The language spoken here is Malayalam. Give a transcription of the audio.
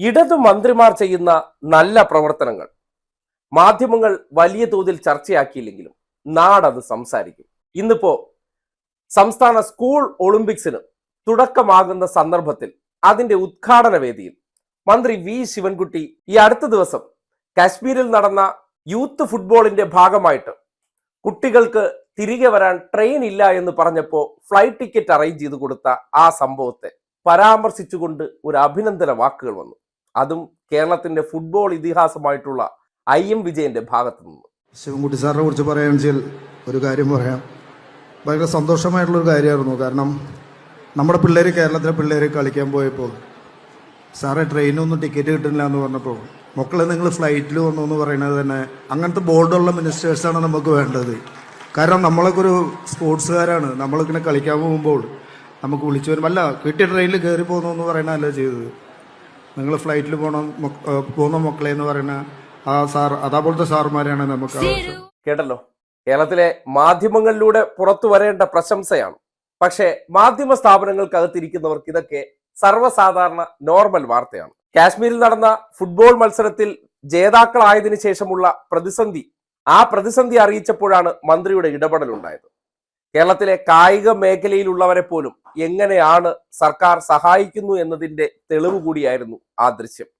ഇടതു മന്ത്രിമാർ ചെയ്യുന്ന നല്ല പ്രവർത്തനങ്ങൾ. മാധ്യമങ്ങൾ വലിയ തോതിൽ ചർച്ചയാക്കിയില്ലെങ്കിലും നാടത് സംസാരിക്കും. ഇന്നിപ്പോ സംസ്ഥാന സ്കൂൾ ഒളിമ്പിക്സിന് തുടക്കമാകുന്ന സന്ദർഭത്തിൽ അതിന്റെ ഉദ്ഘാടന വേദിയിൽ മന്ത്രി വി ശിവൻകുട്ടി ഈ അടുത്ത ദിവസം കാശ്മീരിൽ നടന്ന യൂത്ത് ഫുട്ബോളിന്റെ ഭാഗമായിട്ട് കുട്ടികൾക്ക് തിരികെ വരാൻ ട്രെയിൻ ഇല്ല എന്ന് പറഞ്ഞപ്പോൾ ഫ്ലൈറ്റ് ടിക്കറ്റ് അറേഞ്ച് ചെയ്ത് കൊടുത്ത ആ സംഭവത്തെ പരാമർശിച്ചുകൊണ്ട് ഒരു അഭിനന്ദന വാക്കുകൾ വന്നു. അതും കേരളത്തിന്റെ ഫുട്ബോൾ ഇതിഹാസമായിട്ടുള്ള ഐ എം വിജയന്റെ ഭാഗത്തു നിന്ന്. ശിവൻകുട്ടി സാറിനെ കുറിച്ച് പറയുകയാണെന്ന് വെച്ചാൽ ഒരു കാര്യം പറയാം. ഭയങ്കര സന്തോഷമായിട്ടുള്ളൊരു കാര്യമായിരുന്നു. കാരണം നമ്മുടെ പിള്ളേർ കേരളത്തിലെ പിള്ളേർ കളിക്കാൻ പോയപ്പോൾ സാറേ ട്രെയിനൊന്നും ടിക്കറ്റ് കിട്ടുന്നില്ല എന്ന് പറഞ്ഞപ്പോൾ മക്കളെ നിങ്ങൾ ഫ്ലൈറ്റിൽ വന്നു എന്ന് പറയുന്നത് തന്നെ അങ്ങനത്തെ ബോർഡുള്ള മിനിസ്റ്റേഴ്സാണ് നമുക്ക് വേണ്ടത്. കാരണം നമ്മളൊക്കെ ഒരു സ്പോർട്സുകാരാണ് നമ്മളിങ്ങനെ കളിക്കാൻ പോകുമ്പോൾ നമുക്ക് വിളിച്ചു വരും. അല്ല കിട്ടിയ ട്രെയിനിൽ കയറി പോകുന്നു എന്ന് പറയണല്ലോ ചെയ്തത്. നിങ്ങൾ ഫ്ലൈറ്റിൽ പോണം പോകുന്ന മക്കളെ എന്ന് പറയുന്ന ആ സാർ അതേപോലത്തെ സാറുമാരെയാണ് നമുക്ക് ആവശ്യം. കേട്ടല്ലോ? കേരളത്തിലെ മാധ്യമങ്ങളിലൂടെ പുറത്തു വരേണ്ട പ്രശംസയാണ്. പക്ഷേ മാധ്യമ സ്ഥാപനങ്ങൾക്ക് സ്ഥാപനങ്ങൾക്കകത്തിരിക്കുന്നവർക്ക് ഇതൊക്കെ സർവസാധാരണ നോർമൽ വാർത്തയാണ്. കാശ്മീരിൽ നടന്ന ഫുട്ബോൾ മത്സരത്തിൽ ജേതാക്കളായതിനു ശേഷമുള്ള പ്രതിസന്ധി ആ പ്രതിസന്ധി അറിയിച്ചപ്പോഴാണ് മന്ത്രിയുടെ ഇടപെടൽ ഉണ്ടായത് കേരളത്തിലെ കായിക മേഖലയിലുള്ളവരെ പോലും എങ്ങനെയാണ് സർക്കാർ സഹായിക്കുന്നു എന്നതിന്റെ തെളിവ് കൂടിയായിരുന്നു ആ ദൃശ്യം.